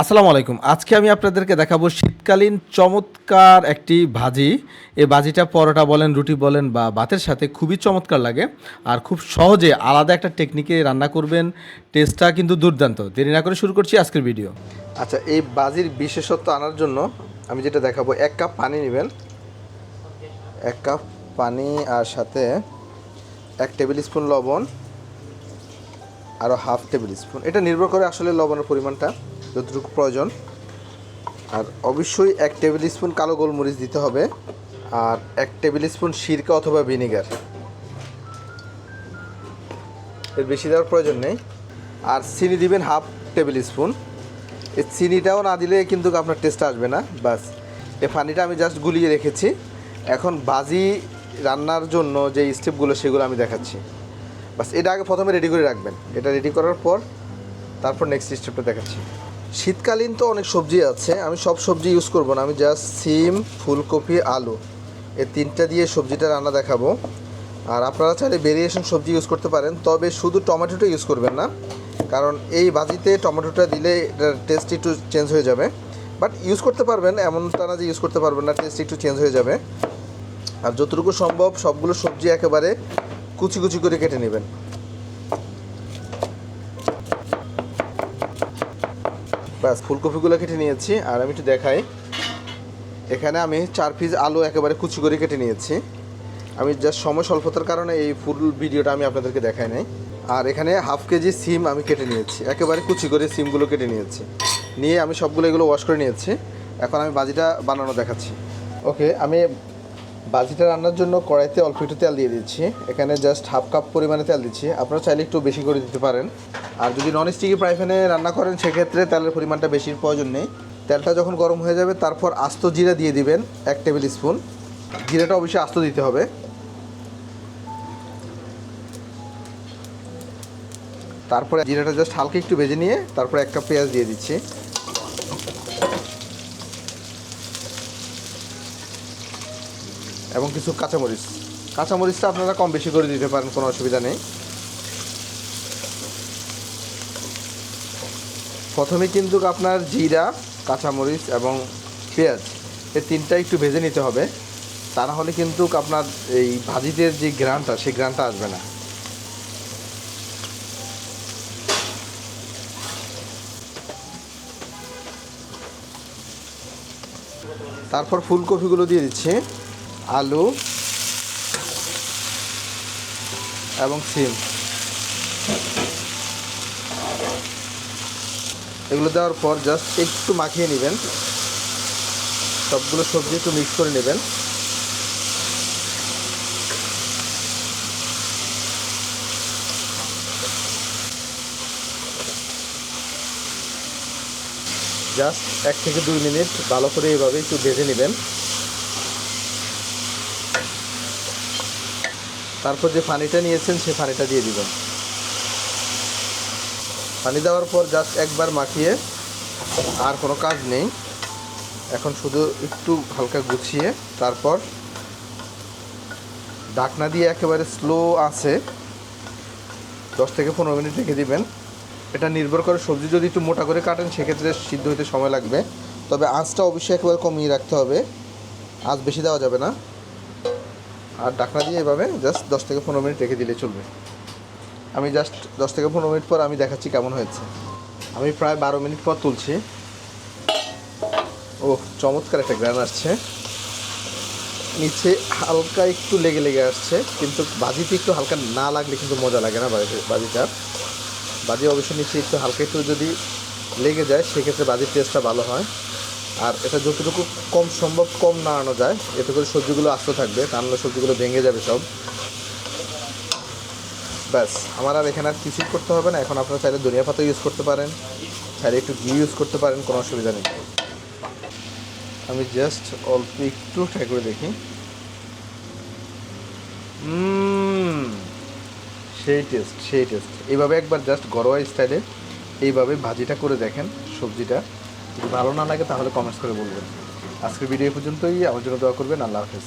আসসালামু আলাইকুম। আজকে আমি আপনাদেরকে দেখাবো শীতকালীন চমৎকার একটি ভাজি। এই ভাজিটা পরোটা বলেন, রুটি বলেন বা ভাতের সাথে খুবই চমৎকার লাগে আর খুব সহজে আলাদা একটা টেকনিকে রান্না করবেন। টেস্টটা কিন্তু দুর্দান্ত। দেরি না করে শুরু করছি আজকের ভিডিও। আচ্ছা এই ভাজির বিশেষত্ব আনার জন্য আমি যেটা দেখাবো, এক কাপ পানি নেবেন। এক কাপ পানি আর সাথে এক টেবিল স্পুন লবণ। আরও হাফ টেবিল স্পুন। এটা নির্ভর করে আসলে লবণের পরিমাণটা, যতটুকু প্রয়োজন। আর অবশ্যই এক টেবিল স্পুন কালো গোলমরিচ দিতে হবে, আর এক টেবিল স্পুন সিরকা অথবা ভিনেগার। এর বেশি দেওয়ার প্রয়োজন নেই। আর চিনি দিবেন হাফ টেবিল স্পুন। এই চিনিটাও না দিলে কিন্তু আপনার টেস্ট আসবে না। বাস, এই পানিটা আমি জাস্ট গুলিয়ে রেখেছি। এখন বাজি রান্নার জন্য যে স্টেপগুলো সেগুলো আমি দেখাচ্ছি। বাস, এটা আগে প্রথমে রেডি করে রাখবেন। এটা রেডি করার পর তারপর নেক্সট স্টেপটা দেখাচ্ছি। শীতকালীন তো অনেক সবজি আছে, আমি সব সবজি ইউজ করব না, আমি জাস্ট সিম, ফুলকপি, আলু। এই তিনটা দিয়ে সবজিটা রান্না দেখাবো। আর আপনারা চাইলে ভেরিয়েশন সবজি ইউজ করতে পারেন, তবে শুধু টমেটোটা ইউজ করবেন না, কারণ এই ভাজিতে টমেটোটা দিলে এটার টেস্ট একটু চেঞ্জ হয়ে যাবে। বাট ইউজ করতে পারবেন এমনটা না যে ইউজ করতে পারবেন না টেস্ট একটু চেঞ্জ হয়ে যাবে। আর যতটুকু সম্ভব সবগুলো সবজি একেবারে কুচি কুচি করে কেটে নেবেন। ব্যাস, ফুলকপিগুলো কেটে নিয়েছি, আর আমি একটু দেখাই। এখানে আমি চার পিস আলু একেবারে কুচি করে কেটে নিয়েছি। আমি জাস্ট সময় স্বল্পতার কারণে এই ফুল ভিডিওটা আমি আপনাদেরকে দেখাই নাই। আর এখানে হাফ কেজি সিম আমি কেটে নিয়েছি। একেবারে কুচি করে সিমগুলো কেটে নিয়েছি। নিয়ে আমি সবগুলো এগুলো ওয়াশ করে নিয়েছি। এখন আমি বাজিটা বানানো দেখাচ্ছি। ওকে আমি বাজিটা রান্নার জন্য কড়াইতে অল্প একটু তেল দিয়ে দিচ্ছি। এখানে জাস্ট হাফ কাপ পরিমাণে তেল দিচ্ছি। আপনারা চাইলে একটু বেশি করে দিতে পারেন। আর যদি নন স্টিকি ফ্রাই প্যানে রান্না করেন, সেক্ষেত্রে তেলের পরিমাণটা বেশির প্রয়োজন নেই। তেলটা যখন গরম হয়ে যাবে, তারপর আস্ত জিরা দিয়ে দিবেন এক টেবিল স্পুন। জিরাটা অবশ্যই আস্ত দিতে হবে। তারপরে জিরাটা জাস্ট হালকা একটু ভেজে নিয়ে তারপরে এক কাপ পেঁয়াজ দিয়ে দিচ্ছি। এবং কিছু কাঁচামরিচ। কাঁচামরিচটা আপনারা কম বেশি করে দিতে পারেন, কোনো অসুবিধা নেই। প্রথমে কিন্তু আপনার জিরা, কাঁচামরিচ এবং পেঁয়াজ, এই তিনটা একটু ভেজে নিতে হবে। তা না হলে কিন্তু আপনার এই ভাজিদের যে গ্রানটা সেই গ্রানটা আসবে না। তারপর ফুলকপিগুলো দিয়ে দিচ্ছি। আলু এবং সিম। এগুলো দেওয়ার পর জাস্ট একটু মাখিয়ে নেবেন। সবগুলো সবজি একটু মিক্স করে নেবেন। জাস্ট এক থেকে দুই মিনিট ভালো করে এইভাবে একটু ভেজে নেবেন। তারপর যে পানিটা নিয়েছেন, সে পানিটা দিয়ে দিবেন। পানি দেওয়ার পর জাস্ট একবার মাখিয়ে আর কোনো কাজ নেই। এখন শুধু একটু হালকা গুছিয়ে তারপর ঢাকনা দিয়ে একেবারে স্লো আছে। দশ থেকে পনেরো মিনিট রেখে দিবেন। এটা নির্ভর করে সবজি যদি একটু মোটা করে কাটেন, সেক্ষেত্রে সিদ্ধ হতে সময় লাগবে। তবে আঁচটা অবশ্যই একেবারে কমিয়ে রাখতে হবে। আঁচ বেশি দেওয়া যাবে না। আর ডাকনা দিয়ে এভাবে জাস্ট দশ থেকে পনেরো মিনিট রেখে দিলে চলবে। আমি জাস্ট দশ থেকে পনেরো মিনিট পর আমি দেখাচ্ছি কেমন হয়েছে। আমি প্রায় বারো মিনিট পর তুলছি। ও, চমৎকার একটা গ্রান আসছে। নিচে হালকা একটু লেগে লেগে আসছে, কিন্তু বাজিতে একটু হালকা না লাগলে কিন্তু মজা লাগে না বাজি- বাজিটা। বাজি অবশ্য নিচে একটু হালকা একটু যদি লেগে যায়, সেক্ষেত্রে বাজির টেস্টটা ভালো হয়। আর এটা যতটুকু কম সম্ভব কম নাড়ানো যায়, এতে করে সবজিগুলো আস্ত থাকবে তা সবজিগুলো ভেঙে যাবে সব। ব্যাস, আমার আর এখানে আর কিছুই করতে হবে না। এখন আপনারা চাইলে ধনিয়া পাতা ইউজ করতে পারেন, চাইলে একটু ঘি ইউজ করতে পারেন, কোনো অসুবিধা নেই। আমি জাস্ট অল্প একটু ট্রাই করে দেখি। সেই টেস্ট সেই টেস্ট এইভাবে একবার জাস্ট ঘরোয়া স্টাইলে এইভাবে ভাজিটা করে দেখেন সবজিটা। যদি ভালো না লাগে তাহলে কমেন্টস করে বলবেন। আজকের ভিডিও পর্যন্তই। আমার জন্য দোয়া করবেন। আল্লাহ হাফেজ।